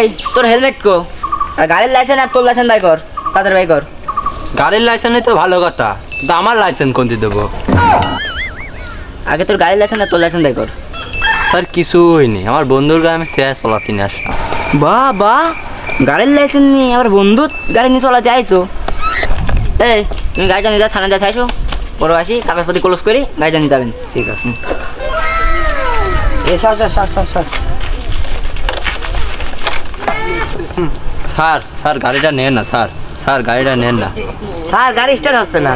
এই তোর হেলমেট কো। আর গাড়ির লাইসেন্স আর তোর লাইসেন্স বাই কর তাদের বাই কর। গাড়ির লাইসেন্স তো ভালো কথা কিন্তু আমার লাইসেন্স কোনটি দেবো? আগে তোর গাড়ির লাইসেন্স আর তোর লাইসেন্স বাই কর। স্যার কিছু হয়নি আমার বন্ধুর গায়ে আমি শেয়ার চলাতে নিয়ে আসলাম। বাহ বাহ গাড়ির লাইসেন্স নিয়ে আমার বন্ধু গাড়ি নিয়ে চলাতে আইছো? এই তুমি গাড়িটা নিয়ে যাও থানা যাতে আইসো বড় আসি কাগজপাতি ক্লোজ করি গাড়িটা নিয়ে যাবেন। ঠিক আছে। এ সর সর সর সর স্যার স্যার গাড়িটা নেন না স্যার। স্যার গাড়িটা নেন না। স্যার গাড়ি স্টার্ট হচ্ছে না।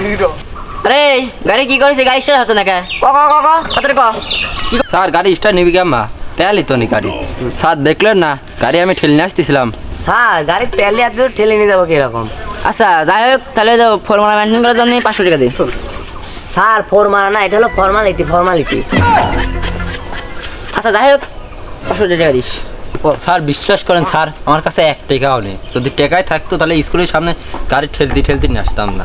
আরে গাড়ি কি করেছে? গাড়ি স্টার্ট হচ্ছে না কে? ক ক ক ক তাড়াতাড়ি ক। স্যার গাড়ি স্টার্ট নিবি কেমা? তেলই তো নি গাড়ি। স্যার দেখলেন না? গাড়ি আমি ঠেলে নিয়ে আসতেছিলাম। স্যার গাড়ির তেলে দূর ঠেলে নিয়ে যাব কীরকম? আচ্ছা যাই হোক তাহলে ফর্মাল মেনটেন করার জন্য পাঁচশো টাকা দিই। স্যার ফর্মাল না এটা হলো ফর্মালিটি ফর্মালিটি আচ্ছা যাই হোক পাঁচশো টাকা দিস। স্যার বিশ্বাস করেন স্যার আমার কাছে এক টাকাও নেই। যদি টাকায় থাকতো তাহলে স্কুলের সামনে গাড়ি ঠেলতে ঠেলতে নিয়ে আসতাম না।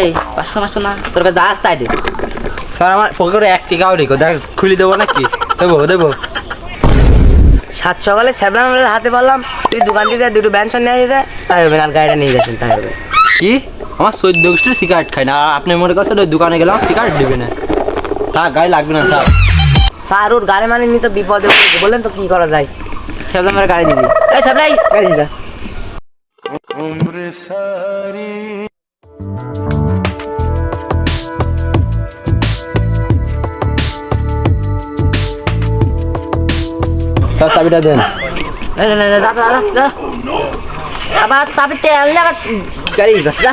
এই পাঁচশো পাঁচশো না তোর কাছে যা তাই দে। স্যার আমার পকেটে এক টাকাও নেই দেখ খুলে দেবো নাকি? দেবো দেবো। সাত সকালে স্যাবলাম হাতে পারলাম তুই দোকান থেকে দুটো ব্যানসন নিয়ে যায় তাই হবে না আর গাড়িটা নিয়ে যাচ্ছেন তাই হবে। কি? আমার চোদ্দ গোষ্ঠীর সিগারেট খাই না আপনি মনে করছেন ওই দোকানে গেলাম সিগারেট দিবে না। তা গায়ে লাগবে না স্যার। স্যার ওর গাড়ি মানে নিয়ে তো বিপদে পড়েছে। বললেন তো কি করা যায়? স্যাবলামের গাড়ি দিবি এই স্যাবলাই গাড়ি স্যার চাবিটা দেন। না না না আবার লাগা গাড়ি যা।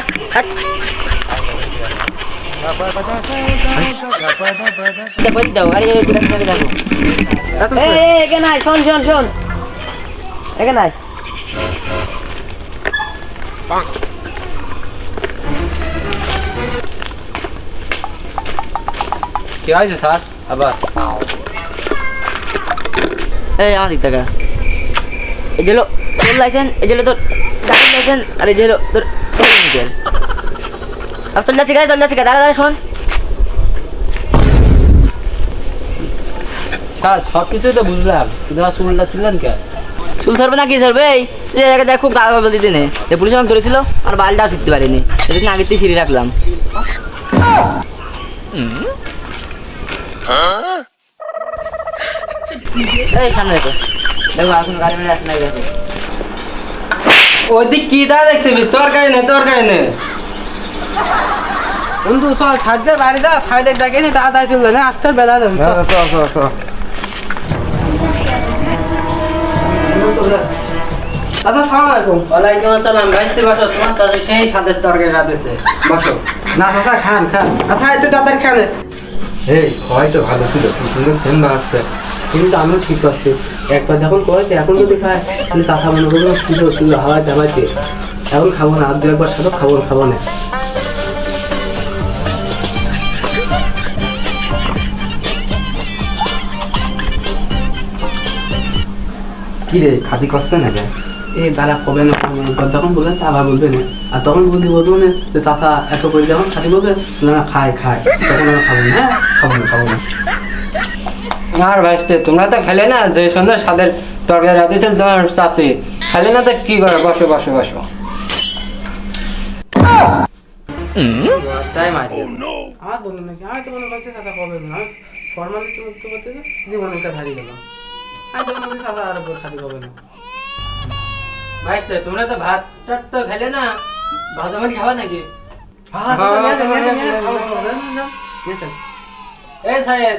শোন শোন শোন এখানে আয়। কি হয়েছে স্যার আবার এই যে হলো তোর লাইসেন্স এই যে হলো তোর গাড়ির লাইসেন্স আর এই যে হলো তোর আর তোর যাচ্ছি গাড়ি তোর যাচ্ছি দাঁড়া দাঁড়া শোন। স্যার সব কিছুই তো বুঝলাম। কিন্তু আমার চুলটা ছিলেন কে? চুল ধরবে না কি ধরবে? এই যে দেখ খুব গাড়ি বলে দিতে নেই পুলিশ আমাকে ধরেছিল আর বালটাও শিখতে পারিনি। সেদিন আগে থেকে ফিরে রাখলাম। এই সামনে দেখো। দেখো এখন গাড়ি মেরে আসে না দেখো। ওইদিক কি দা দেখছি তোর গাড়ি নেই তোর গাড়ি নেই বন্ধু চল সাজদের বাড়ি দা সাইডের ডাকে নি তাড়াতাড়ি চলবে না আটটার বেলা দেবে দাদা সালাম আলাইকুম। ওয়ালাইকুম আসসালাম ভাইস্তে বসো তোমার সাথে সেই সাথে তরকারি রাঁধেছে। বসো। না দাদা খান খান। আচ্ছা একটু তাড়াতাড়ি খান এই হয়তো ভালো ছিল সুন্দর সেন বানাচ্ছে। কিন্তু আমিও ঠিক করছি। একবার যখন করেছে এখন যদি খায় তাহলে চাষা মনে করব হাওয়া এখন খাব না আর দু একবার সাথে খাব খাব না। কি রে খাতি কষ্ট না যায় এই দাঁড়া কবে না তখন আবার বলবে না। আর তখন বলতে বলব না যে চাষা এত করে যখন সাথে বলবে না খায় খায়। তখন আমি খাব না হ্যাঁ? খাব না খাব না। আর ভাইস্তে তোমরা তো খেলে না যে সুন্দর স্বাদের তরকারি রাঁধেছে তোমার চাষি খেলে না তো কি করে? বসো বসো বসো। তাই মারি। আমার বলুন নাকি? আমি তো মনে করছি চাষা কবে না ফর্মালি তো করতে করতে জীবনে হারিয়ে গেলাম আর একবার খালি কবে না ভাইস্তে তোমরা তো ভাত টাত তো খেলে না ভাজা মাছ খাবা নাকি হ্যাঁ, বাবা, নিয়ে আসেন, বাবা, নিয়ে আসেন, নিয়ে বাবা, আসেন, বাবা, নিয়ে আসেন, নিয়ে আসেন। এই সাহেব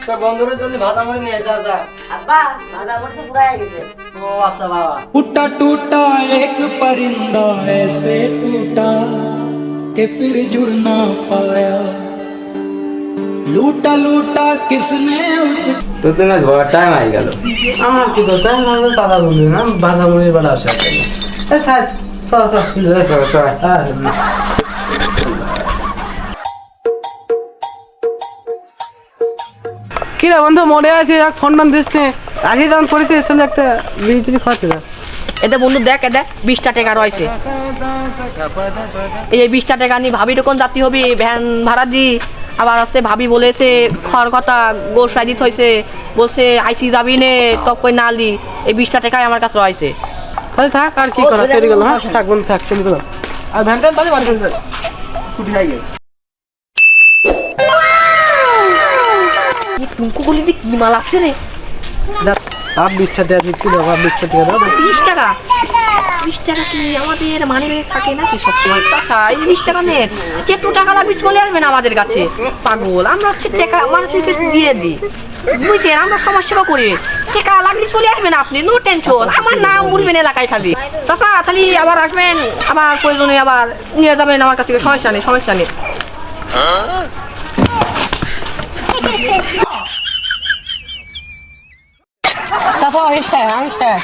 তোর বন্ধুরা জন্য ভাত আমার নিয়ে যা যা আব্বা দাদা বলছে পুরাই গেছে ও আচ্ছা বাবা टूटा टूटा एक परिंदा ऐसे टूटा कि फिर जुड़ ना पाया लूटा लूटा किसने उस তো টাইম আই গেল। আমার কি মনে বলবি না বাধা বেলা আসে হ্যাঁ বন্ধু মনে আছে? এক ফোন টোন দিস আগে যখন সঙ্গে একটা খাওয়াতে দে। এটা বন্ধু দেখ এটা বিশটা টাকা রয়েছে। এই বিশটা টাকা নিয়ে ভাবি কোন যাত্রী হবি? ভ্যান ভাড়া দি আবার আছে ভাবি বলেছে খড় কথা গোসাই দিতে হয়েছে বলছে আইসি যাবি নে টপ করে নালি। এই বিশটা টাকায় আমার কাছে হয়েছে তাহলে থাক আর কি করা চলে গেল হ্যাঁ? থাক বন্ধু থাক চলে গেলাম আর ভ্যানটা তাহলে বাড়ি চলে যাবে। ছুটি যাই টুঙ্কু গলিতে কি মাল আছে রে? দাও? বিশ টাকা। টাকা কি আমাদের মানে থাকে নাকি সবসময়? টাকা এই বিশ টাকা নেন। যেটু টাকা লাগবে চলে আসবেন আমাদের কাছে। পাগল আমরা হচ্ছে টাকা মানুষের কাছে দিয়ে দিই। বুঝছেন? আমরা সমাজ সেবা করি। টাকা লাগলে চলে আসবেন আপনি নো টেনশন। আমার নাম বলবেন এলাকায় খালি। চাচা খালি আবার আসবেন আবার প্রয়োজনে আবার নিয়ে যাবেন আমার কাছ। থেকে সমস্যা নেই সমস্যা নেই চাচা আমি স্যার আমি স্যার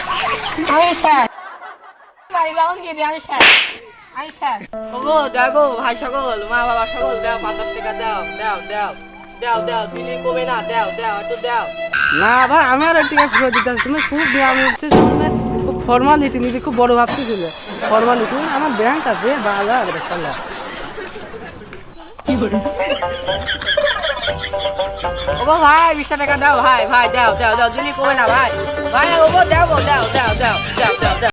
আমি স্যার ওগো দেখো ভাই সকল মা বাবা সকল দাও পঞ্চাশ টাকা দাও দাও দাও দাও দাও দিলি কমে না দাও দাও একটু দাও না ভাই আমি আর টিকা ফেরত দিতে তুমি খুব আমি হচ্ছে খুব ফর্মালিটি নিজে খুব বড় ভাবতেছিল ফর্মালিটি আমার ব্যাংক আছে বাজার সাল্লাহ ওগো ভাই বিশ টাকা দাও ভাই ভাই দাও দাও দাও দিলি কমে না ভাই? ভাই ওগো দাও দাও দাও দাও দাও দাও দাও